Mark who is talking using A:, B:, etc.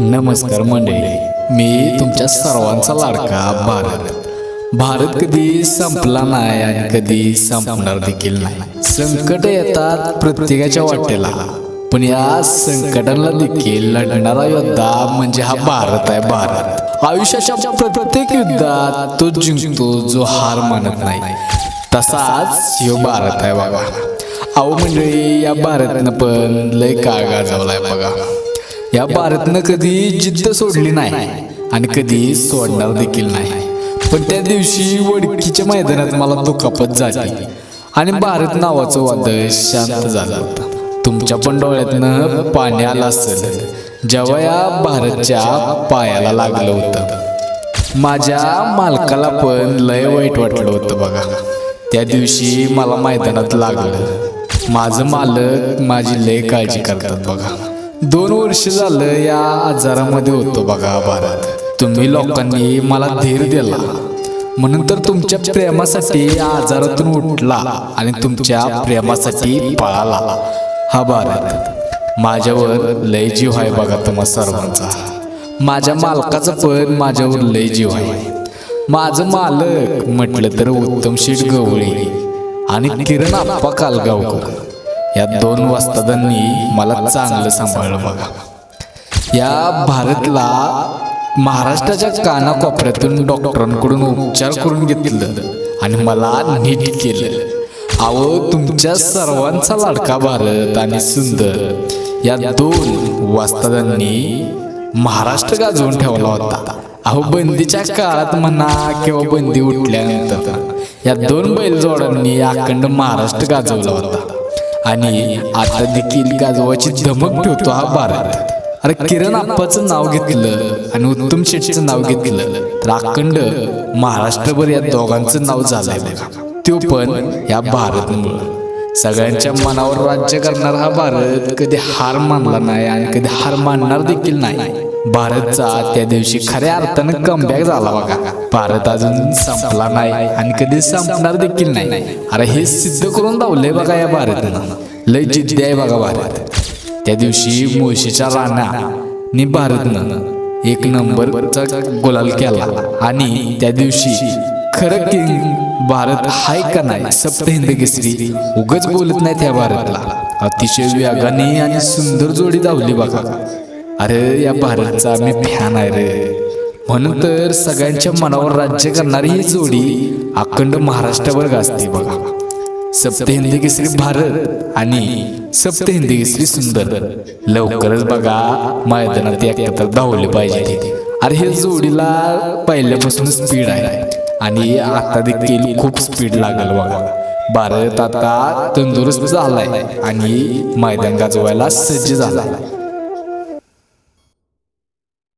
A: नमस्कार मंडळी मी तुमच्या सर्वांचा लाडका भारत. भारत कधी संपला नाही आणि कधी संपणार देखील नाही. संकट येतात प्रत्येकाच्या वाटेला. पण या संकटांना देखील लढणारा योद्धा म्हणजे हा भारत आहे भारत. आयुष्याच्या प्रत्येक युद्धात तो जिंकतो जो हार मानत नाही. तसाच यो भारत आहे बाबा अहो मंडळी या भारतनं पण लय काळ गाजवलाय बघा. या भारतनं कधी जिद्द सोडली नाही आणि कधी सोडणार देखील नाही. पण त्या दिवशी वडकीच्या मैदानात मला दुखापत झाली आणि भारत नावाचं वादळ शांत झालं होतं. तुमच्या पण डोळ्यातनं पाणी आलं असेल जेव्हा या भारतच्या पायाला लागलं होतं. माझ्या मालकाला पण लय वाईट वाटलं होतं बघा. त्या दिवशी मला मैदानात लागलं. माझं मालक माझी लय काळजी करतात बघा. दोन वर्ष झालं या आजारामध्ये होतो बघा भारत तुम्ही लोकांनी मला धीर दिला. म्हणून तर तुमच्या प्रेमासाठी या आजारातून उठला आणि तुमच्या प्रेमासाठी पळाला. हा भारत माझ्यावर लय जीव आहे बघा तुम्हा सर्वांचा. माझ्या मालकाचा पण माझ्यावर लय जीव आहे. माझं मालक म्हटलं तर उत्तम शेठ गवळी आणि किरण आप्पा कालगावकर. या दोन वस्तादांनी मला चांगलं सांभाळलं बघा. या भारतला महाराष्ट्राच्या कानाकोपऱ्यातून डॉक्टरांकडून उपचार करून घेतलं आणि मला नीट केलं. अहो तुमच्या सर्वांचा लाडका भारत आणि सुंदर. या दोन वस्तादांनी महाराष्ट्र गाजवून ठेवला होता. अहो बंदीच्या काळात म्हणा किंवा बंदी उठल्यानंतर या दोन बैलजोडांनी अखंड महाराष्ट्र गाजवला होता. आणि आता देखील गाजवाची धमक ठेवतो हा भारत. अरे किरण आप्पाचं नाव घेतलं आणि उत्तम शेट्टीचं नाव घेतलं. तर अखंड महाराष्ट्रभर या दोघांचं नाव झालंय बघा. तो पण या भारतमुळं. सगळ्यांच्या मनावर राज्य करणारा हा भारत कधी हार मानला नाही आणि कधी हार मानणार देखील नाही. भारतचा त्या दिवशी खऱ्या अर्थानं कमबॅक झाला बघा. भारत अजून संपला नाही आणि कधी संपणार देखील नाही. अरे हे सिद्ध करून दावलंय बघा या भारतनं. लय जिद्दी आहे बघा भारत. त्या दिवशी मुळशीच्या राणा भारतनं एक नंबरचा गुलाल केला आणि त्या दिवशी खरं किंग भारत हाय का नाही? सप्त हिंद केसरी उगच बोलत नाही त्या भारतला. अतिशय व्यागाने आणि सुंदर जोडी धावली बघा. अरे या भारतचा मी फॅन आहे रे. म्हणून तर सगळ्यांच्या मनावर राज्य करणारी ही जोडी अखंड महाराष्ट्रावर गाजते बघा. सप्त हिंदी केसरी भारत आणि सप्त हिंदी केसरी सुंदर. लवकरच बघा मैदानात एकत्र धावले पाहिजे. अरे हे जोडीला पहिल्यापासून स्पीड आहे. आणि आता देखील खूप स्पीड लागेल बघा. भारत आता तंदुरुस्त झालाय आणि मैदान गाजवायला सज्ज झालाय.